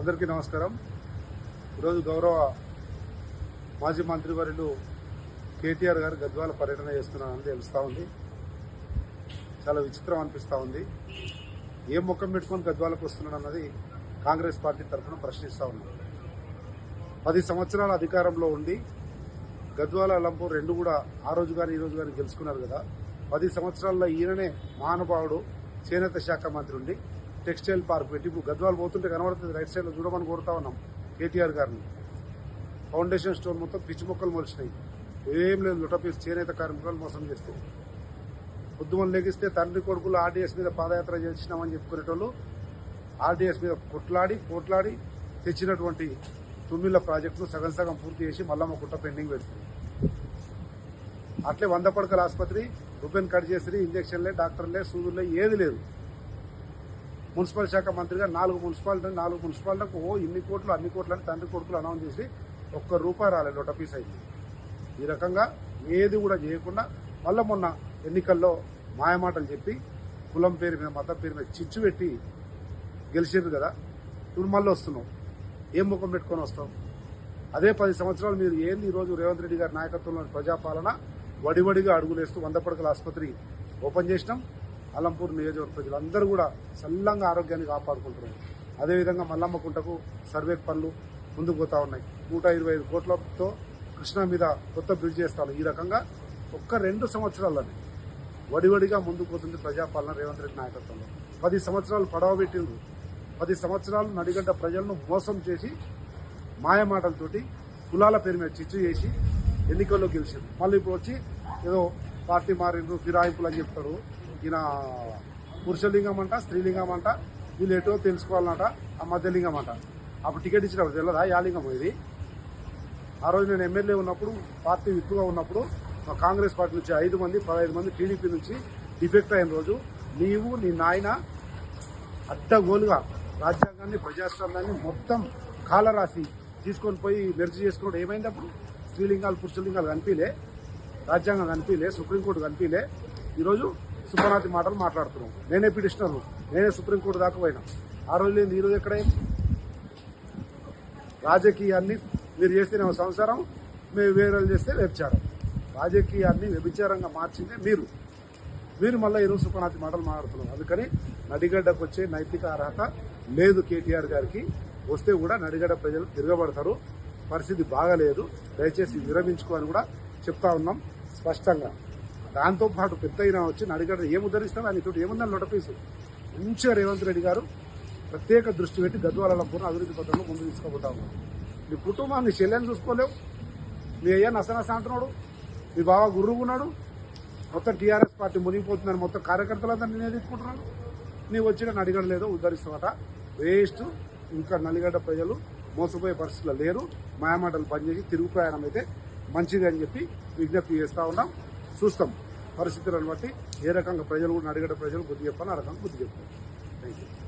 అందరికీ నమస్కారం. ఈరోజు గౌరవ మాజీ మంత్రివర్యులు కేటీఆర్ గారు గద్వాల పర్యటన చేస్తున్నారని తెలుస్తూ ఉంది. చాలా విచిత్రం అనిపిస్తూ ఉంది. ఏ ముఖం పెట్టుకొని గద్వాలకు వస్తున్నాడు అన్నది కాంగ్రెస్ పార్టీ తరఫున ప్రశ్నిస్తూ ఉన్నాం పది సంవత్సరాల అధికారంలో ఉండి గద్వాల అలంపూర్ రెండు కూడా ఆ రోజు కానీ ఈ రోజు కానీ గెలుచుకున్నారు కదా. పది సంవత్సరాల్లో ఈయననే మహానుభావుడు చేనేత శాఖ మంత్రి ఉండి టెక్స్టైల్ పార్క్ పెట్టి ఇప్పుడు గద్వాలు పోతుంటే కనబడుతుంది రైట్ సైడ్లో చూడమని కోరుతా ఉన్నాం కేటీఆర్ గారిని. ఫౌండేషన్ స్టోర్ మొత్తం పిచ్చి మొక్కలు మొలిచినాయి. ఏం లేదు లుటపీస్ చేనేత కార్మికులు మోసం చేస్తే. పొద్దుమని లెగిస్తే తండ్రి కొడుకులు ఆర్డీఎస్ మీద పాదయాత్ర చేసినామని చెప్పుకునేటోళ్ళు ఆర్డీఎస్ మీద కొట్లాడి కొట్లాడి తెచ్చినటువంటి తుమ్మిళ్ళ ప్రాజెక్టును సగం సగం పూర్తి చేసి మల్లమ్మ కుట్ట పెండింగ్ పెడుతుంది. అట్లే వంద పడకల ఆసుపత్రి రుబెన్ కట్ చేసి ఇంజక్షన్లే డాక్టర్లే సూదులే ఏది లేదు. మున్సిపల్ శాఖ మంత్రిగా నాలుగు మున్సిపాలిటీ నాలుగు మున్సిపాలిటీలకు ఓ ఇన్ని కోట్లు అన్ని కోట్లు అని తండ్రి కొడుకులు అనౌన్స్ చేసి ఒక్క రూపాయి రాలేదు ఒక పీస్ అయింది. ఈ రకంగా ఏది కూడా చేయకుండా మళ్ళీ మొన్న ఎన్నికల్లో మాయమాటలు చెప్పి కులం పేరు మీద మతం పేరు మీద చిచ్చు పెట్టి గెలిచారు కదా. ఇప్పుడు మళ్ళీ వస్తున్నావు ఏం ముఖం పెట్టుకొని వస్తావు అదే పది సంవత్సరాలు మీరు ఏంది ఈరోజు రేవంత్ రెడ్డి గారి నాయకత్వంలోని ప్రజాపాలన? వడివడిగా అడుగులేస్తూ వంద పడకల ఆసుపత్రి ఓపెన్ చేసినాం. అలంపూర్ నియోజకవర్గ ప్రజలందరూ కూడా చల్లంగా ఆరోగ్యాన్ని కాపాడుకుంటున్నారు. అదేవిధంగా మల్లమ్మకుంటకు సర్వే పనులు ముందుకు పోతా ఉన్నాయి. నూట ఇరవై ఐదు కోట్లతో కృష్ణా మీద కొత్త బ్రిడ్జ్ చేస్తారు ఈ రకంగా ఒక్క రెండు సంవత్సరాలని వడివడిగా ముందుకు పోతుంది ప్రజాపాలన రేవంత్ రెడ్డి నాయకత్వంలో. పది సంవత్సరాలు పడవ పెట్టిండ్రు. పది సంవత్సరాలు నడిగడ్డ ప్రజలను మోసం చేసి మాయమాటలతోటి కులాల పేరు మీద చిచ్చు చేసి ఎన్నికల్లో గెలిచింది మళ్ళీ ఇప్పుడు వచ్చి ఏదో పార్టీ మారిండ్రు ఫిరాయింపులు అని చెప్తారు. ఈయన పురుషలింగం అంట స్త్రీలింగం అంట వీళ్ళు ఎటో తెలుసుకోవాలన్నట ఆ మధ్యలింగం అంట. అప్పుడు టికెట్ ఇచ్చినప్పుడు తెలియదా యాలింగం ఇది? ఆ రోజు నేను ఎమ్మెల్యే ఉన్నప్పుడు పార్టీ విప్పుగా ఉన్నప్పుడు మా కాంగ్రెస్ పార్టీ నుంచి ఐదు మంది పదహైదు మంది టీడీపీ నుంచి డిఫెక్ట్ అయిన రోజు నీవు నీ నాయన అడ్డగోలుగా రాజ్యాంగాన్ని ప్రజాస్వామ్యాన్ని మొత్తం కాలరాసి తీసుకొని పోయి మెర్జీ చేసుకోవడం ఏమైంది అప్పుడు? స్త్రీలింగాలు పురుషలింగాలు కనిపించలే రాజ్యాంగం కనిపించలే సుప్రీంకోర్టు కనిపించలే ఈరోజు సుబ్బనాథి మాటలు మాట్లాడుతున్నాం. నేనే పిటిషనర్ నేనే సుప్రీంకోర్టు దాకా పోయినా. ఆ రోజు లేదు ఈరోజు ఎక్కడే? రాజకీయాన్ని మీరు చేస్తేనేమో సంసారం మేము వేరే చేస్తే వ్యభిచారం. రాజకీయాన్ని వ్యభిచారంగా మార్చిందే మీరు. మీరు మళ్ళీ ఈరోజు సుపనాథి మాటలు మాట్లాడుతున్నారు అందుకని నడిగడ్డకు వచ్చే నైతిక అర్హత లేదు కేటీఆర్ గారికి. వస్తే కూడా నడిగడ్డ ప్రజలు తిరగబడతారు. పరిస్థితి బాగాలేదు. దయచేసి విరమించుకోని కూడా చెప్తా ఉన్నాం. స్పష్టంగా. దాంతోపాటు పెద్ద అయినా వచ్చి నడిగడ ఏం ఆయన ఇటు ఏముందని లొటపీసు. మంచిగా రేవంత్ రెడ్డి గారు ప్రత్యేక దృష్టి పెట్టి గద్వాలలో పూర్ణ అభివృద్ధి పథకంలో ముందు తీసుకుపోతా ఉన్నారు నీ కుటుంబం నీ చెల్లెని చూసుకోలేవు. మీ అయ్యా నసనస అంటున్నాడు. మీ బావ గుర్రుగున్నాడు మొత్తం టీఆర్ఎస్ పార్టీ మునిగిపోతుందని మొత్తం కార్యకర్తలందరూ నేనే తీసుకుంటున్నాను నీవు వచ్చిన నడిగడలేదో ఉద్ధరిస్తామట వేస్ట్. ఇంకా నలిగడ్డ ప్రజలు మోసపోయే పరిస్థితుల్లో లేరు. మాయమాటలు పనిచేసి తిరుగు ప్రయాణం అయితే మంచిది అని చెప్పి విజ్ఞప్తి చేస్తూ ఉన్నాం. చూస్తాం పరిస్థితులను బట్టి ఏ రకంగా ప్రజలు కూడా నడిగడ్డ ప్రజలు బుద్ధి చెప్పాలి ఆ రకంగా బుద్ధి చెప్తాం థ్యాంక్ యూ